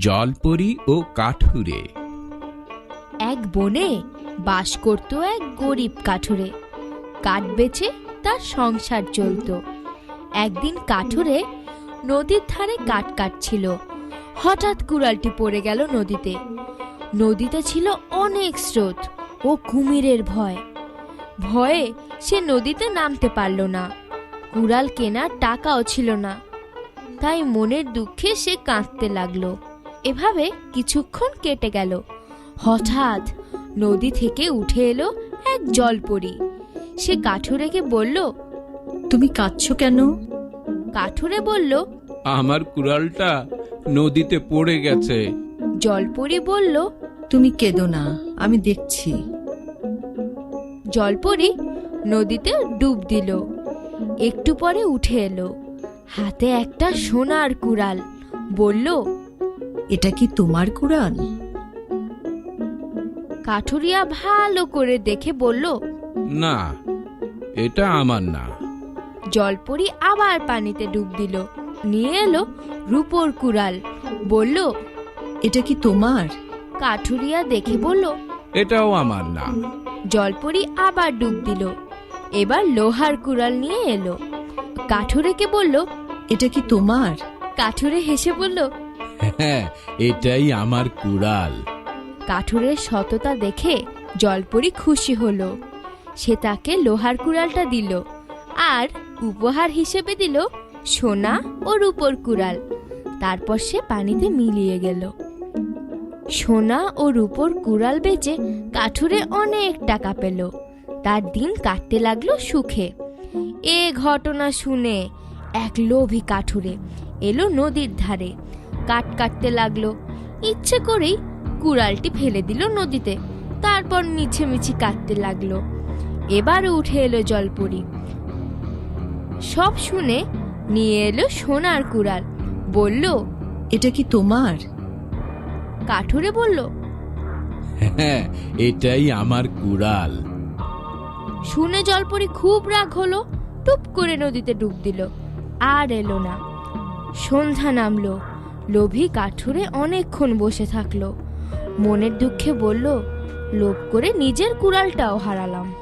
জলপরি ও কাঠুরে। এক বনে বাস করত এক গরিব কাঠুরে। কাঠ বেচে তার সংসার চলত। একদিন কাঠুরে নদীর ধারে কাঠ কাটছিল। হঠাৎ কুড়ালটি পড়ে গেল নদীতে। নদীতে ছিল অনেক স্রোত ও কুমিরের ভয়। ভয়ে সে নদীতে নামতে পারল না। কুড়াল কেনার টাকাও ছিল না। তাই মনের দুঃখে সে কাঁদতে লাগল। এভাবে কিছুক্ষণ কেটে গেল। হঠাৎ নদী থেকে উঠে এলো এক জলপরি। সে কাঠুরেকে বলল তুমি কাঁদছো কেন? কাঠুরে বলল আমার কুড়ালটা নদীতে পড়ে গেছে। জলপরি বলল তুমি কেঁদো না আমি দেখছি। জলপরি নদীতে ডুব দিল। একটু পরে উঠে এলো। হাতে একটা সোনার কুড়াল। বলল এটা কি তোমার কুড়াল কাঠুরিয়া ভালো করে দেখে বলল না এটা আমার না। জলপরি আবার পানিতে ডুব দিল। নিয়ে এলো রূপোর কুড়াল। বলল এটা কি তোমার? কাঠুরিয়া দেখে বলল এটাও আমার না। জলপরি আবার ডুব দিল। এবার লোহার কুড়াল নিয়ে এলো। কাঠুরেকে বলল এটা কি তোমার? কাঠুরে হেসে বলল হ্যাঁ এটাই আমার কুড়াল। কাঠুরের সততা দেখে জলপরি খুশি হলো। সে তাকে লোহার কুড়ালটা দিল আর উপহার হিসেবে দিল সোনা ও রূপোর কুড়াল। তারপর সে পানিতে মিলিয়ে গেল। সোনা ও রূপোর কুড়াল বেচে কাঠুরে অনেক টাকা পেল। তার দিন কাটতে লাগল সুখে। এ ঘটনা শুনে এক লোভী কাঠুরে এলো নদীর ধারে। কাট কাটতে লাগল। ইচ্ছে করেই কুড়ালটি ফেলে দিল নদীতে তারপর মিছে মিছি কাটতে লাগল। এবারও উঠে এলো জলপরি। সব শুনে নিয়ে এলো সোনার কুড়াল। বলল এটা কি তোমার? কাঠুরে বলল হ্যাঁ এটাই আমার কুড়াল। শুনে জলপরি খুব রাগ হলো টুপ করে নদীতে ডুব দিল। আর এলো না। সন্ধ্যা নামলো। লোভী কাঠুরে অনেকক্ষণ বসে থাকল। মনের দুঃখে বলল লোভ করে নিজের কুড়ালটাও হারালাম।